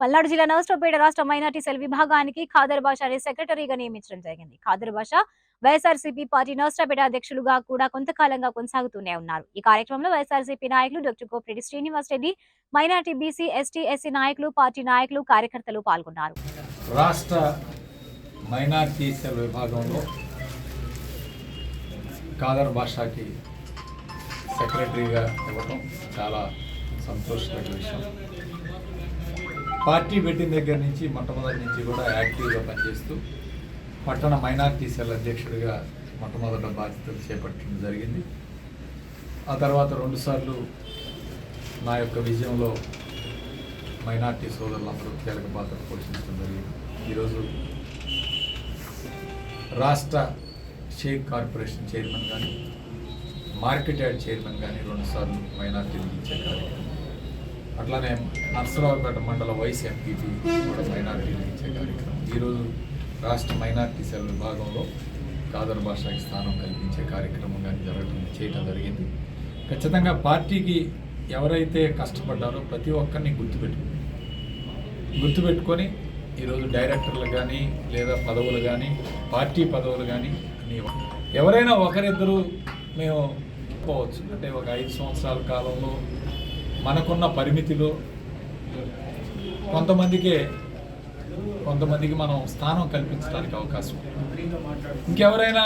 పల్నాడు జిల్లా నర్సరావుపేట రాష్ట్ర minority cell విభాగానికి ఖాదర్ బాషాని సెక్రటరీగా నియమించడం జరిగింది. ఖాదర్ బాషా వైఎస్ఆర్సీపీ పార్టీ నర్సరావుపేట అధ్యక్షులుగా కూడా కొంతకాలంగా కొనసాగుతూనే ఉన్నారు. ఈ కార్యక్రమంలో వైఎస్ఆర్సీపీ నాయకులు doctor Kopireddy Srinivas Reddy minority BC ST SC నాయకులు పార్టీ నాయకులు కార్యకర్తలు పాల్గొన్నారు. రాష్ట్ర మైనార్టీ సెల్ విభాగంలో ఖాదర్ భాషకి సెక్రటరీగా ఇవ్వటం చాలా సంతోషకర విషయం. పార్టీ పెట్టిన దగ్గర నుంచి మొట్టమొదటి నుంచి కూడా యాక్టివ్గా పనిచేస్తూ పట్టణ మైనార్టీ సెల్ అధ్యక్షుడిగా మొట్టమొదట బాధ్యతలు చేపట్టడం జరిగింది. ఆ తర్వాత రెండుసార్లు నా యొక్క విజయంలో మైనార్టీ సోదరులందరూ కీలక పాత్ర పోషించడం జరిగింది. ఈరోజు రాష్ట్ర షేక్ కార్పొరేషన్ చైర్మన్ కానీ మార్కెట్ యార్డ్ చైర్మన్ కానీ రెండుసార్లు మైనార్టీలు ఇచ్చే కార్యక్రమం. అట్లానే నర్సరావుపేట మండల వైస్ ఎంపీపీ కూడా మైనార్టీలు ఇచ్చే కార్యక్రమం. ఈరోజు రాష్ట్ర మైనార్టీ సెల్ విభాగంలో కాదర్ భాషకి స్థానం కల్పించే కార్యక్రమం కానీ జరగడం చేయటం జరిగింది. ఖచ్చితంగా పార్టీకి ఎవరైతే కష్టపడ్డారో ప్రతి ఒక్కరిని గుర్తుపెట్టుకుంది గుర్తుపెట్టుకొని ఈరోజు డైరెక్టర్లు కానీ లేదా పదవులు కానీ పార్టీ పదవులు కానీ అన్నీ ఎవరైనా ఒకరిద్దరు మేము పోవచ్చు అంటే ఒక ఐదు సంవత్సరాల కాలంలో మనకున్న పరిమితిలో కొంతమందికే కొంతమందికి మనం స్థానం కల్పించడానికి అవకాశం ఇంకెవరైనా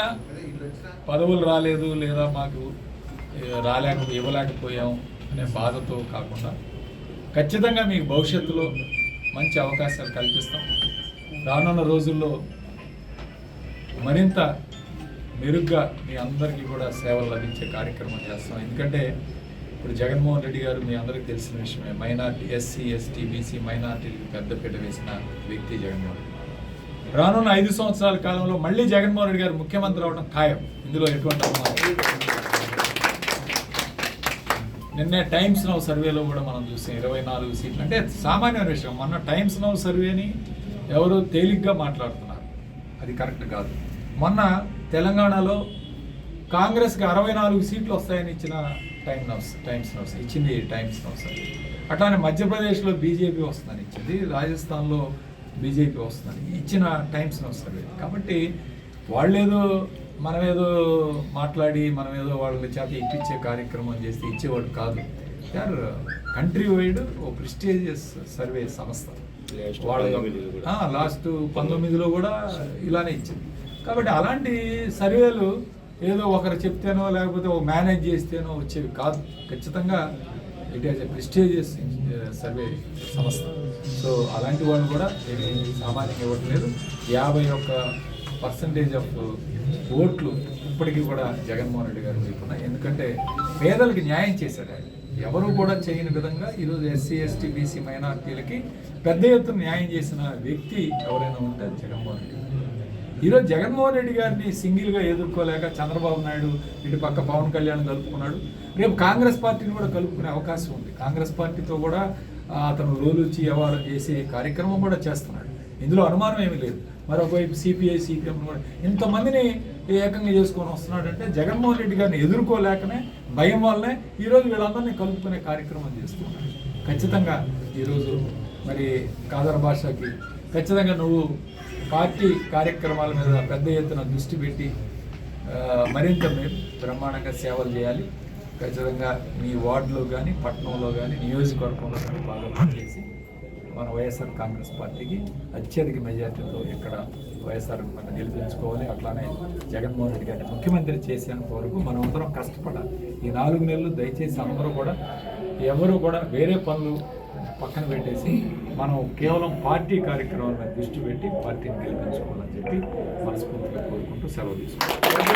పదవులు రాలేదు లేదా మాకు రాలేక ఇవ్వలేకపోయాం అనే బాధతో కాకుండా ఖచ్చితంగా మీకు భవిష్యత్తులో మంచి అవకాశాలు కల్పిస్తాం. రానున్న రోజుల్లో మరింత మెరుగ్గా మీ అందరికీ కూడా సేవలు లభించే కార్యక్రమం చేస్తాం. ఎందుకంటే ఇప్పుడు జగన్మోహన్ రెడ్డి గారు మీ అందరికీ తెలిసిన విషయమే. మైనార్టీ ఎస్సీ ఎస్టీ బీసీ మైనార్టీలకు పెద్దపీట వేసిన వ్యక్తి జగన్మోహన్ రెడ్డి. రానున్న ఐదు సంవత్సరాల కాలంలో మళ్ళీ జగన్మోహన్ రెడ్డి గారు ముఖ్యమంత్రి అవడం ఖాయం. ఇందులో ఎటువంటి నిన్నే టైమ్స్ నౌ సర్వేలో కూడా మనం చూసాం. ఇరవై నాలుగు సీట్లు. అంటే సామాన్య విషయం. మొన్న టైమ్స్ నౌ సర్వేని ఎవరు తేలిగ్గా మాట్లాడుతున్నారు. అది కరెక్ట్ కాదు. మొన్న తెలంగాణలో కాంగ్రెస్కి అరవై నాలుగు సీట్లు వస్తాయని ఇచ్చిన టైమ్ నౌస్ టైమ్స్ నౌస్ ఇచ్చింది టైమ్స్ నౌ సర్వే అట్లానే మధ్యప్రదేశ్లో బీజేపీ వస్తుందని ఇచ్చింది రాజస్థాన్లో బీజేపీ వస్తుందని ఇచ్చిన టైమ్స్ నౌ సర్వే కాబట్టి వాళ్ళేదో మనమేదో మాట్లాడి మనమేదో వాళ్ళ చేత ఇప్పించే కార్యక్రమం చేస్తే ఇచ్చేవాడు కాదు. యార్ కంట్రీ వైడ్ ఓ ప్రిస్టేజియస్ సర్వే సంస్థ. వాళ్ళ లాస్ట్ పంతొమ్మిదిలో కూడా. ఇలానే ఇచ్చింది. కాబట్టి అలాంటి సర్వేలు ఏదో ఒకరు చెప్తేనో లేకపోతే ఒక మేనేజ్ చేస్తేనో వచ్చేవి కాదు. ఖచ్చితంగా it as a prestigious survey సంస్థ. సో అలాంటి వాళ్ళు కూడా నేను సామాన్యంగా ఇవ్వటం లేదు యాభై ఒక్క పర్సంటేజ్ ఆఫ్ ఓట్లు ఇప్పటికీ కూడా జగన్మోహన్ రెడ్డి గారు వైపు ఎందుకంటే పేదలకు న్యాయం చేశాడు ఆయన. ఎవరు కూడా చేయని విధంగా ఈరోజు ఎస్సీ ఎస్టీ బీసీ మైనార్టీలకి పెద్ద ఎత్తున న్యాయం చేసిన వ్యక్తి ఎవరైనా ఉంటే జగన్మోహన్ రెడ్డి ఈరోజు జగన్మోహన్ రెడ్డి గారిని సింగిల్గా ఎదుర్కోలేక చంద్రబాబు నాయుడు ఇటు పక్క పవన్ కళ్యాణ్ కలుపుకున్నాడు. రేపు కాంగ్రెస్ పార్టీని కూడా కలుపుకునే అవకాశం ఉంది. కాంగ్రెస్ పార్టీతో కూడా అతను అతను వచ్చి వ్యవహారం చేసే కార్యక్రమం కూడా చేస్తున్నాడు. ఇందులో అనుమానం ఏమీ లేదు. మరొకవైపు సిపిఐ సిపిఎం కూడా ఇంతమందిని ఏకంగా చేసుకొని వస్తున్నాడంటే జగన్మోహన్ రెడ్డి గారిని ఎదుర్కోలేకనే భయం వల్లనే ఈరోజు వీళ్ళందరినీ కలుపుకునే కార్యక్రమం చేస్తున్నాడు. ఖచ్చితంగా ఈరోజు మరి కాదర్ భాషకి ఖచ్చితంగా నువ్వు పార్టీ కార్యక్రమాల మీద పెద్ద ఎత్తున దృష్టి పెట్టి మరింత మీరు బ్రహ్మాండంగా సేవలు చేయాలి. ఖచ్చితంగా మీ వార్డులో కానీ పట్టణంలో కానీ నియోజకవర్గంలో కానీ బాగా పనిచేసి మన వైఎస్ఆర్ కాంగ్రెస్ పార్టీకి అత్యధిక మెజార్టీతో ఇక్కడ వైఎస్ఆర్ మనం గెలిపించుకోవాలి. అట్లానే జగన్మోహన్ రెడ్డి గారిని ముఖ్యమంత్రి చేసేంత వరకు మనం అందరం కష్టపడాలి. ఈ నాలుగు నెలలు దయచేసి అందరూ కూడా ఎవరు కూడా వేరే పనులు పక్కన పెట్టేసి మనం కేవలం పార్టీ కార్యక్రమాల మీద దృష్టి పెట్టి పార్టీని గెలిపించుకోవాలని చెప్పి మనస్ఫూర్తిగా కోరుకుంటూ సెలవు తీసుకుంటాం